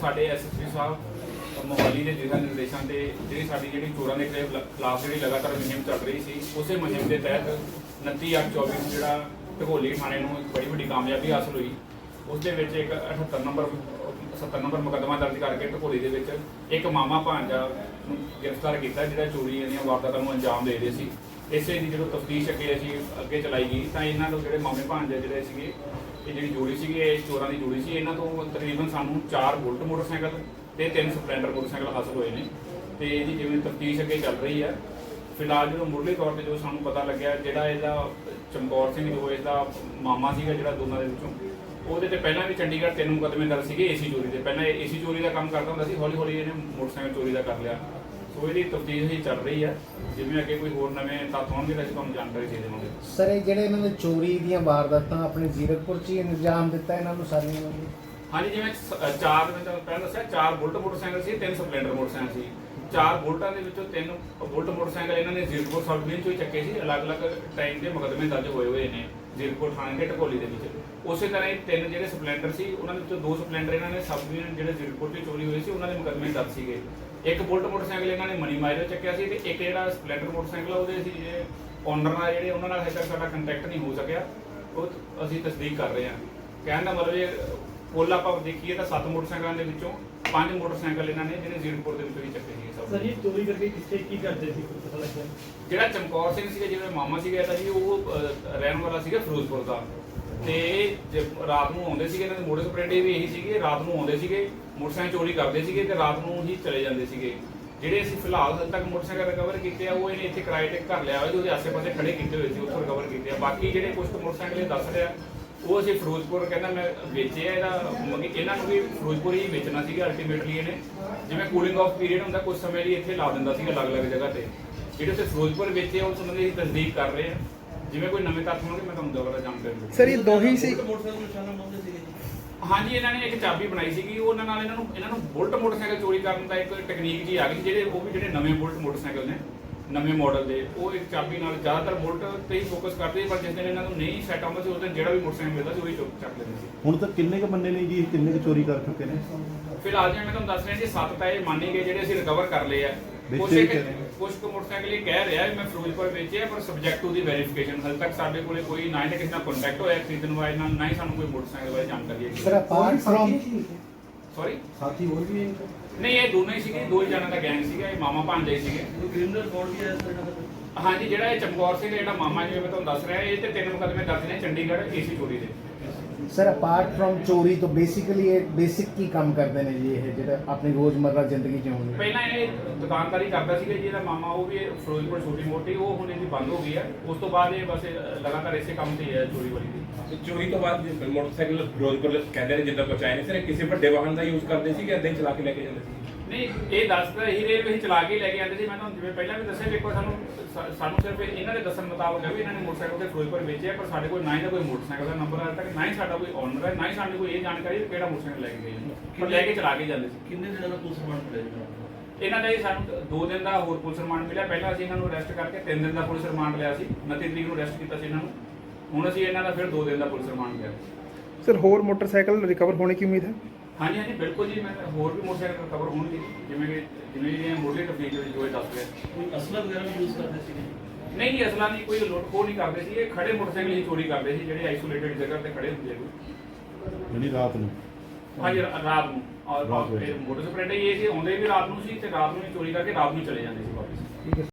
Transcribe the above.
ਸਾਡੇ ਐਸਐਸਪੀ ਸਾਹਿਬ, ਮੋਹਾਲੀ ਦੇ ਦਿਸ਼ਾ ਨਿਰਦੇਸ਼ਾਂ ਤੇ ਜਿਹੜੀ ਸਾਡੀ ਜਿਹੜੀ ਚੋਰਾਂ ਦੇ ਖਿਲਾਫ ਜਿਹੜੀ ਲਗਾਤਾਰ ਮੁਹਿੰਮ ਚੱਲ ਰਹੀ ਸੀ, ਉਸੇ ਮੁਹਿੰਮ ਦੇ ਤਹਿਤ 29/24 ਨੂੰ ਜਿਹੜਾ ਢਗੋਲੀ ਥਾਣੇ ਨੂੰ ਇੱਕ ਬੜੀ ਵੱਡੀ ਕਾਮਯਾਬੀ ਹਾਸਲ ਹੋਈ। ਉਸ ਦੇ ਵਿੱਚ ਇੱਕ 78 ਨੰਬਰ 70 ਨੰਬਰ ਮੁਕੱਦਮਾ ਦਰਜ ਕਰਕੇ ਢਕੋਲੀ ਦੇ ਵਿੱਚ ਇੱਕ ਮਾਮਾ ਭਾਂਜਾ ਨੂੰ ਗ੍ਰਿਫਤਾਰ ਕੀਤਾ, ਜਿਹੜਾ ਚੋਰੀ ਦੀਆਂ ਵਾਰਦਾਤਾਂ ਨੂੰ ਅੰਜਾਮ ਦੇ ਰਿਹਾ ਸੀ। ਇਸੇ ਦੀ ਜਦੋਂ ਤਫਤੀਸ਼ ਅੱਗੇ ਅਸੀਂ ਅੱਗੇ ਚਲਾਈ ਗਈ, ਤਾਂ ਇਹਨਾਂ ਤੋਂ ਜਿਹੜੇ ਮਾਮੇ ਭਾਂਜੇ ਜਿਹੜੇ ਸੀਗੇ, ਇਹ ਜਿਹੜੀ ਜੋੜੀ ਸੀਗੀ, ਇਹ ਚੋਰਾਂ ਦੀ ਜੋੜੀ ਸੀ, ਇਹਨਾਂ ਤੋਂ ਤਕਰੀਬਨ ਸਾਨੂੰ 4 ਬੁਲਟ ਮੋਟਰਸਾਈਕਲ ਤੇ 3 ਸਪਲੈਂਡਰ ਮੋਟਰਸਾਈਕਲ ਹਾਸਲ ਹੋਏ ਨੇ। ਤੇ ਇਹਦੀ ਜਿਵੇਂ ਤਫਤੀਸ਼ ਅੱਗੇ ਚੱਲ ਰਹੀ ਹੈ, ਫਿਲਹਾਲ ਜਦੋਂ ਮੁੱਢਲੇ ਤੌਰ ਤੇ ਜੋ ਸਾਨੂੰ ਪਤਾ ਲੱਗਿਆ, ਜਿਹੜਾ ਇਹਦਾ ਚਮਕੌਰ ਸਿੰਘ, ਜੋ ਇਹਦਾ ਮਾਮਾ ਸੀਗਾ ਜਿਹੜਾ ਦੋਨਾਂ ਦੇ ਵਿੱਚੋਂ, ਉਹਦੇ ਤੇ ਪਹਿਲਾਂ ਵੀ ਚੰਡੀਗੜ੍ਹ ਤਿੰਨ ਮੁਕੱਦਮੇ ਦਰਜ ਸੀਗੇ ਏਸੀ ਚੋਰੀ ਦੇ। ਪਹਿਲਾਂ ਇਹ ਏਸੀ ਚੋਰੀ ਦਾ ਕੰਮ ਕਰਦਾ ਹੁੰਦਾ ਸੀ ਹੌਲੀ ਹੌਲੀ ਇਹਨੇ ਮੋਟਰਸਾਈਕਲ ਚੋਰੀ ਦਾ ਕਰ ਲਿਆ। ਸੋ ਇਹਦੀ ਤਫਤੀਸ਼ ਹੀ ਚੱਲ ਰਹੀ ਹੈ। ਜਿਵੇਂ ਅੱਗੇ ਕੋਈ ਹੋਰ ਨਵੇਂ ਤੱਥ ਹੋਣਗੇ ਤਾਂ ਅਸੀਂ ਤੁਹਾਨੂੰ ਜਾਣਕਾਰੀ ਦੇ ਦੇਵਾਂਗੇ। ਸਰ ਇਹ ਜਿਹੜੇ ਇਹਨਾਂ ਨੇ ਚੋਰੀ ਦੀਆਂ ਵਾਰਦਾਤਾਂ ਆਪਣੇ ਜ਼ੀਰਕਪੁਰ 'ਚ ਹੀ ਅੰਜਾਮ ਦਿੱਤਾ ਇਹਨਾਂ ਨੂੰ ਸਾਰੀਆਂ ਨੂੰ? ਹਾਂਜੀ ਜਿਵੇਂ ਸ- ਚਾਰ ਮੈਂ ਤੁਹਾਨੂੰ ਪਹਿਲਾਂ ਦੱਸਿਆ ਚਾਰ ਬੁਲਟ ਮੋਟਰਸਾਈਕਲ ਸੀ ਤਿੰਨ ਸਪਲੈਂਡਰ ਮੋਟਰਸਾਈਕਲ ਸੀ। ਚਾਰ ਬੁਲਟਾਂ ਦੇ ਵਿੱਚੋਂ ਤਿੰਨ ਬੁਲਟ ਮੋਟਰਸਾਈਕਲ ਇਹਨਾਂ ਨੇ ਜ਼ੀਰਕਪੁਰ ਸਬ ਡਿਵੀਜ਼ਨ ਚੋਂ ਹੀ ਚੱਕੇ ਸੀ। ਅਲੱਗ-ਅਲੱਗ ਟਾਈਮ ਦੇ ਮੁਕੱਦਮੇ ਦਰਜ ਹੋਏ ਹੋਏ ਨੇ ਜ਼ੀਰਕਪੁਰ ਥਾਣੇ ਦੇ ਢਕੋਲੀ ਦੇ ਵਿੱਚ। ਉਸੇ ਤਰ੍ਹਾਂ ਹੀ ਤਿੰਨ ਜਿਹੜੇ ਸਪਲੈਂਡਰ ਸੀ ਉਹਨਾਂ ਦੇ ਵਿੱਚੋਂ ਦੋ ਸਪਲੈਂਡਰ ਇਹਨਾਂ ਨੇ ਸਬ ਡਿਵੀਜ਼ਨ ਜਿਹੜੇ ਜ਼ੀਰਕਪੁਰ 'ਚ ਚੋਰੀ ਹੋਈ ਸੀ ਉਹਨਾਂ ਦੇ ਮੁਕੱਦਮੇ ਦਰਜ ਸੀਗੇ। ਇੱਕ ਬੁਲਟ ਮੋਟਰਸਾਈਕਲ ਇਹਨਾਂ ਨੇ ਮਨੀ ਮਾਇਰੋ ਚੱਕਿਆ ਸੀ ਤੇ ਇੱਕ ਜਿਹੜਾ ਸਪਲੈਂਡਰ ਮੋਟਰਸਾਈਕਲ ਆ ਉਹਦੇ ਸੀ ਜਿਹੜੇ ਓਨਰ ਨਾਲ ਜਿਹੜੇ ਉਹਨਾਂ ਨਾਲ ਹਜੇ ਤੱਕ ਸਾਡਾ ਕੰਟੈਕਟ ਨਹੀਂ ਹੋ ਸਕਿਆ। ਉਹ ਤ- ਅਸੀਂ ਤਸਦੀਕ ਕਰ ਰਹੇ ਹਾਂ। ਕਹਿਣ ਦਾ ਮਤਲਬ ਇਹ ਕੁੱਲ ਆਪਾਂ ਦੇਖੀਏ ਤਾਂ ਸੱਤ ਮੋਟਰਸਾਈਕਲਾਂ ਦੇ ਵਿੱਚੋਂ ਪੰਜ ਮੋਟਰਸਾਈਕਲ ਇਹਨਾਂ ਨੇ ਜਿਹੜੇ ਜ਼ੀਰਕਪੁਰ ਦੇ ਵਿੱਚੋਂ ਹੀ ਚੱਕੇ ਸਭ। ਸਰ ਇਹ ਚੋਰੀ ਕਰਕੇ ਕਿੱਥੇ ਕੀ ਕਰਦੇ ਸੀ ਪਤਾ ਲੱਗਿਆ? ਜਿਹੜਾ ਚਮਕੌਰ ਸਿੰਘ ਸੀਗਾ ਜਿਵੇਂ ਮਾਮਾ ਸੀਗਾ ਇਹਦਾ ਜੀ ਉਹ ਰਹਿਣ ਵਾਲਾ ਸੀਗਾ ਫਿਰੋਜ਼ਪੁਰ ਦਾ। ਤੇ ਇਹ ਜ- ਰਾਤ ਨੂੰ ਆਉਂਦੇ ਸੀਗੇ, ਇਹਨਾਂ ਦੇ ਮੋਟਰ ਸਪਰੇਡੇ ਵੀ ਇਹੀ ਸੀਗੇ, ਰਾਤ ਨੂੰ ਆਉਂਦੇ ਸੀਗੇ, ਮੋਟਰਸਾਈਕਲ ਚੋਰੀ ਕਰਦੇ ਸੀਗੇ ਤੇ ਰਾਤ ਨੂੰ ਹੀ ਚਲੇ ਜਾਂਦੇ ਸੀਗੇ। ਜਿਹੜੇ ਅਸੀਂ ਫਿਲਹਾਲ ਹਲ ਤੱਕ ਮੋਟਰਸਾਈਕਲ ਰਿਕਵਰ ਕੀਤੇ ਆ, ਉਹ ਇਹਨੇ ਇੱਥੇ ਕਿਰਾਏ ਤੇ ਘਰ ਲਿਆ ਹੋਇਆ ਤੇ ਉਹਦੇ ਆਸੇ-ਪਾਸੇ ਖੜੇ ਕੀਤੇ ਹੋਏ ਸੀ, ਉੱਥੋਂ ਰਿਕਵਰ ਕੀਤੇ ਆ। ਬਾਕੀ ਜਿਹੜੇ ਕੁਝ ਮੋਟਰਸਾਈਕਲ ਇਹ ਦੱਸ ਰਿਹਾ, ਉਹ ਅਸੀਂ ਫਿਰੋਜ਼ਪੁਰ ਕਹਿੰਦਾ ਮੈਂ ਵੇਚਿਆ ਇਹਦਾ ਮਤਲਬ ਕਿ ਇਹਨਾਂ ਨੂੰ ਵੀ ਫਿਰੋਜ਼ਪੁਰ ਹੀ ਵੇਚਣਾ ਸੀਗਾ ਅਲਟੀਮੇਟਲੀ ਇਹਨੇ। ਜਿਵੇਂ ਕੂਲਿੰਗ ਆਫ ਪੀਰੀਅਡ ਹੁੰਦਾ ਕੁਝ ਸਮੇਂ ਲਈ ਇੱਥੇ ਲਾ ਦਿੰਦਾ ਸੀਗਾ ਅਲੱਗ-ਅਲੱਗ ਜਗ੍ਹਾ ਤੇ। ਜਿਹੜੇ ਉੱਥੇ ਫਿਰੋਜ਼ਪੁਰ ਵੇਚੇ ਆ, ਉਸ ਸੰਬੰਧੀ ਅਸੀਂ ਤਸਦੀਕ ਕਰ ਰਹੇ ਆ। ਜਿਵੇਂ ਕੋਈ ਨਵੇਂ ਤੱਥ ਹੋਣਗੇ ਮੈਂ ਤੁਹਾਨੂੰ ਦੁਬਾਰਾ ਜਾਣਕਾਰੀ ਦਊਂਗਾ ਸਰ ਇਹ ਦੋਹੀ ਸੀ। ਮੋਟਰਸਾਈਕਲ ਨਿਸ਼ਾਨਾ ਮੰਨਦੇ ਸੀਗੇ ਜੀ। ਹਾਂਜੀ ਇਹਨਾਂ ਨੇ ਇੱਕ ਚਾਬੀ ਬਣਾਈ ਸੀਗੀ ਉਹਨਾਂ ਨਾਲ ਇਹਨਾਂ ਨੂੰ ਇਹਨਾਂ ਨੂੰ ਬੁਲਟ ਮੋਟਰਸਾਈਕਲ ਚੋਰੀ ਕਰਨ ਦਾ ਇੱਕ ਟੈਕਨੀਕ ਜੀ ਆ ਗਈ ਜਿਹੜੇ ਉਹ ਵੀ ਜਿਹੜੇ ਨਵੇਂ ਬੁਲਟ ਮੋਟਰਸਾਈਕਲ ਨੇ ਨਵੇਂ ਮਾਡਲ ਦੇ ਉਹ ਇੱਕ ਚਾਬੀ ਨਾਲ ਜ਼ਿਆਦਾਤਰ ਬੁਲਟ ਤੇ ਹੀ ਫੋਕਸ ਕਰਦੇ ਸੀ, ਪਰ ਜਿਸ ਦਿਨ ਇਹਨਾਂ ਨੂੰ ਨਹੀਂ ਸੈੱਟ ਆਉਂਦਾ ਸੀ ਉਸ ਦਿਨ ਜਿਹੜਾ ਵੀ ਮੋਟਰਸਾਈਕਲ ਮਿਲਦਾ ਸੀ ਉਹੀ ਚੁੱਕ ਚੱਕ ਲੈਂਦੇ ਸੀ। ਹੁਣ ਤੱਕ ਕਿੰਨੇ ਕ ਬੰਦੇ ਨੇ ਜੀ ਕਿੰਨੇ ਕ ਚੋਰੀ ਕਰ ਚੁੱਕੇ ਨੇ? ਫਿਲਹਾਲ ਜਿਵੇਂ ਮੈਂ ਤੁਹਾਨੂੰ ਦੱਸ ਰਿਹਾ ਜੀ ਸੱਤ ਤਾਂ ਇਹ ਮੰਨ ਹੀ ਗਏ ਜਿਹੜੇ ਅਸੀਂ ਰਿਕਵਰ ਕਰ ਲਏ ਆ। ਵੇਚੇ ਵੀ ਕੁਛ ਕੁ ਮੋਟਰਸਾਈਕਲ ਇਹ ਕਹਿ ਰਿਹਾ ਵੀ ਮੈਂ ਫਿਰੋਜ਼ਪੁਰ ਵੇਚੇ ਆ ਪਰ ਸਬਜੈਕਟ ਟੂ ਦੀ ਵੈਰੀਫਿਕੇਸ਼ਨ ਹਾਲੇ ਤੱਕ ਸਾਡੇ ਕੋਲੇ ਕੋਈ ਨਾ ਹੀ ਕਿਸੇ ਨਾਲ ਕੰਟੈਕਟ ਹੋਇਆ ਖਰੀਦਣ ਵਾਲੇ ਨਾਲ ਨਾ ਹੀ ਸਾਨੂੰ ਕੋਈ ਮੋਟਰਸਾਈਕਲ ਬਾਰੇ ਜਾਣਕਾਰੀ ਹੈ ਸਰ ਅਪਾਰਟ ਫਰੋਮ ਸੌਰੀ ਸਾਥੀ ਹੋਰ ਵੀ ਹੈ? ਨਹੀਂ ਇਹ ਦੋਨੋਂ ਹੀ ਸੀਗੇ ਦੋ ਹੀ ਜਣਾਂ ਦਾ ਗੈਂਗ ਸੀਗਾ ਇਹ ਮਾਮਾ ਭਾਂਜੇ ਸੀਗੇ। ਕ੍ਰਿਮੀਨਲ ਰਿਕਾਰਡ ਵੀ ਹੈ ਸਰ ਇਹਨਾਂ ਦਾ ਹਾਂਜੀ ਜਿਹੜਾ ਇਹ ਚਮਕੌਰ ਸਿੰਘ ਜਿਹੜਾ ਮਾਮਾ ਜਿਵੇਂ ਮੈਂ ਤੁਹਾਨੂੰ ਦੱਸ ਰਿਹਾ ਇਹ ਤੇ ਤਿੰਨ ਮੁਕੱਦਮੇ ਦਰਜ ਨੇ ਚੰਡੀਗੜ੍ਹ ਏਸੀ ਚੋਰੀ ਦੇ। ਸਰ ਅਪਾਰਟ ਫਰੋਮ ਚੋਰੀ ਤੋਂ ਬੇਸਿਕਲੀ ਇਹ ਬੇਸਿਕ ਕੀ ਕੰਮ ਕਰਦੇ ਨੇ ਜੀ ਇਹ ਜਿਹੜਾ ਆਪਣੀ ਰੋਜ਼ਮਰਰਾ ਜ਼ਿੰਦਗੀ 'ਚ ਹੋਣ ਪਹਿਲਾਂ ਇਹ ਦੁਕਾਨਦਾਰੀ ਕਰਦਾ ਸੀਗਾ ਜੀ ਇਹਦਾ ਮਾਮਾ ਉਹ ਵੀ ਇਹ ਫਿਰੋਜ਼ਪੁਰ ਛੋਟੀ ਮੋਟੀ ਉਹ ਹੁਣ ਇਹਦੀ ਬੰਦ ਹੋ ਗਈ ਹੈ ਉਸ ਤੋਂ ਬਾਅਦ ਇਹ ਬਸ ਇਹ ਲਗਾਤਾਰ ਇਸੇ ਕੰਮ ਤੇ ਹੀ ਹੈ ਚੋਰੀ ਵਾਲੀ ਦੀ ਤੇ ਚੋਰੀ ਤੋਂ ਬਾਅਦ ਜੇ ਮੋਟਰਸਾਈਕਲ ਫਿਰੋਜ਼ਪੁਰ ਕਹਿੰਦੇ ਨੇ ਜਿੱਦਾਂ ਪਹੁੰਚਾਏ ਨੇ ਸਿਰ ਕਿਸੇ ਵੱਡੇ ਵਾਹਨ ਦਾ ਯੂਜ਼ ਕਰਦੇ ਸੀ ਕਿ ਏਦਾਂ ਹੀ ਚਲਾ ਕੇ ਲੈ ਕੇ ਜਾਂਦੇ ਸੀ ਨਹੀਂ ਇਹ ਦੱਸਦਾ ਹੀ ਰਹੇ ਵੀ ਚਲਾ ਕੇ ਲੈ ਕੇ ਆਉਂਦੇ ਸੀ। ਮੈਂ ਤੁਹਾਨੂੰ ਜਿਵੇਂ ਪਹਿਲਾਂ ਵੀ ਦੱਸਿਆ ਦੇਖੋ ਸਾਨੂੰ ਸਾ- ਸਾਨੂੰ ਸਿਰਫ ਇਹਨਾਂ ਦੇ ਦੱਸਣ ਮੁਤਾਬਕ ਹੈ ਵੀ ਇਹਨਾਂ ਨੇ ਮੋਟਰਸਾਈਕਲ ਤੇ ਫਿਰੋਜ਼ਪੁਰ ਵੇਚਿਆ ਪਰ ਸਾਡੇ ਕੋਲ ਨਾ ਹੀ ਤਾਂ ਕੋਈ ਮੋਟਰਸਾਈਕਲ ਦਾ ਨੰਬਰ ਹਾਲੇ ਤੱਕ ਨਾ ਹੀ ਸਾਡਾ ਕੋਈ ਓਨਰ ਹੈ ਨਾ ਹੀ ਸਾਨੂੰ ਕੋਈ ਇਹ ਜਾਣਕਾਰੀ ਵੀ ਕਿਹੜਾ ਮੋਟਰਸਾਈਕਲ ਲੈ ਕੇ ਗਏ ਨੇ। ਪਰ ਲੈ ਕੇ ਚਲਾ ਕੇ ਜਾਂਦੇ ਸੀ। ਕਿੰਨੇ ਦਿਨਾਂ ਦਾ ਪੁਲਿਸ ਰਿਮਾਂਡ ਮਿਲਿਆ ਜੀ ਇਹਨਾਂ ਦਾ ਹੀ ਸਾਨੂੰ 2 ਦਿਨ ਦਾ ਹੋਰ ਪੁਲਿਸ ਰਿਮਾਂਡ ਮਿਲਿਆ। ਪਹਿਲਾਂ ਅਸੀਂ ਇਹਨਾਂ ਨੂੰ ਅਰੈਸਟ ਕਰਕੇ 3 ਦਿਨ ਦਾ ਪੁਲਿਸ ਰਿਮਾਂਡ ਲਿਆ ਸੀ। 29 ਤਰੀਕ ਨੂੰ ਅਰੈਸਟ ਕੀਤਾ ਸੀ ਇਹਨਾਂ ਨੂੰ। ਹੁਣ ਅਸੀਂ ਇਹਨਾਂ ਦਾ ਫਿਰ 2 ਦਿਨ ਦਾ ਪੁਲਿਸ ਰਿਮਾਂਡ ਲਿਆ। ਸਰ ਹੋਰ ਮੋਟਰਸਾਈਕਲ ਰਿਕਵਰ ਹੋਣੇ ਦੀ ਉਮੀਦ ਹੈ? ਹਾਂਜੀ ਹਾਂਜੀ ਬਿਲਕੁਲ ਜੀ ਮੈਂ ਹੋਰ ਵੀ ਮੋਟਰਸਾਈਕਲ ਕਵਰ ਹੋਣਗੇ ਜਿਵੇਂ ਕਿ ਜਿਵੇਂ ਜਿਹੜੀਆਂ ਮੋਢੇ ਤਬਦੀਲ ਹੋਈ ਜੋ ਇਹ ਦੱਸ ਰਿਹਾ। ਕੋਈ ਅਸਲਾ ਵਗੈਰਾ ਵੀ ਯੂਜ਼ ਕਰਦੇ ਸੀਗੇ? ਨਹੀਂ ਜੀ ਅਸਲਾ ਨਹੀਂ ਕੋਈ ਲੁੱਟ ਖੋਹ ਨਹੀਂ ਕਰਦੇ ਸੀ ਇਹ ਖੜੇ ਮੋਟਰਸਾਈਕਲ ਹੀ ਚੋਰੀ ਕਰਦੇ ਸੀ ਜਿਹੜੇ ਆਈਸੋਲੇਟਡ ਜਗ੍ਹਾ ਤੇ ਖੜੇ ਹੁੰਦੇ ਸੀ। ਜਿਹੜੀ ਰਾਤ ਨੂੰ? ਹਾਂਜੀ ਰਾਤ ਨੂੰ। ਔਰ ਰਾਤ ਨੂੰ। ਮੋਟਰ ਸਪਰੇਡੇ ਇਹ ਸੀ ਆਉਂਦੇ ਵੀ ਰਾਤ ਨੂੰ ਸੀ ਤੇ ਰਾਤ ਨੂੰ ਹੀ ਚੋਰੀ ਕਰਕੇ ਰਾਤ ਨੂੰ ਚਲੇ ਜਾਂਦੇ ਸੀ ਵਾਪਸ। ਠੀਕ ਹੈ